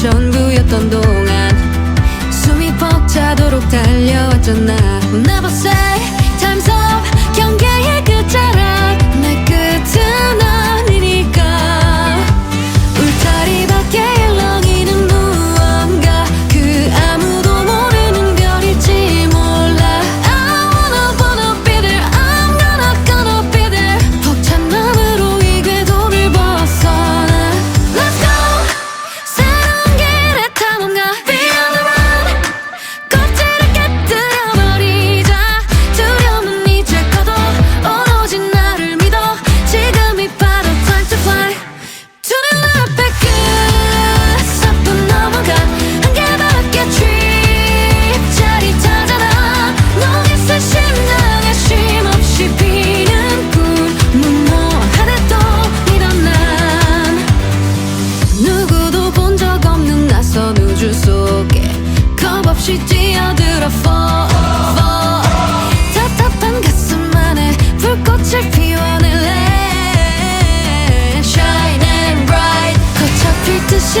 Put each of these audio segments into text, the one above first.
전부였던 동안 본 적 없는 낯선 우주 속에 겁 없이 뛰어들어 fall, fall. 답답한 가슴 안에 불꽃을 피워낼래. Shine and bright. 거쳐 필 듯이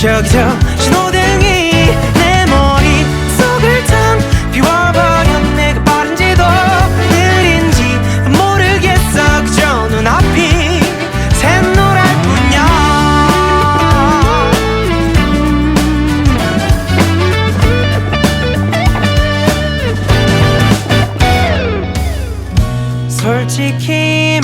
저기저 신호등이 내 머릿속을 텅 비워버려 내가 빠른지도 느린지 모르겠어. 그저 눈앞이 샛노랄 뿐이야 솔직히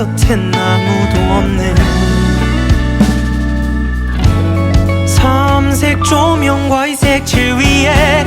곁엔 아무도 없는 삼색 조명과 이 색칠 위에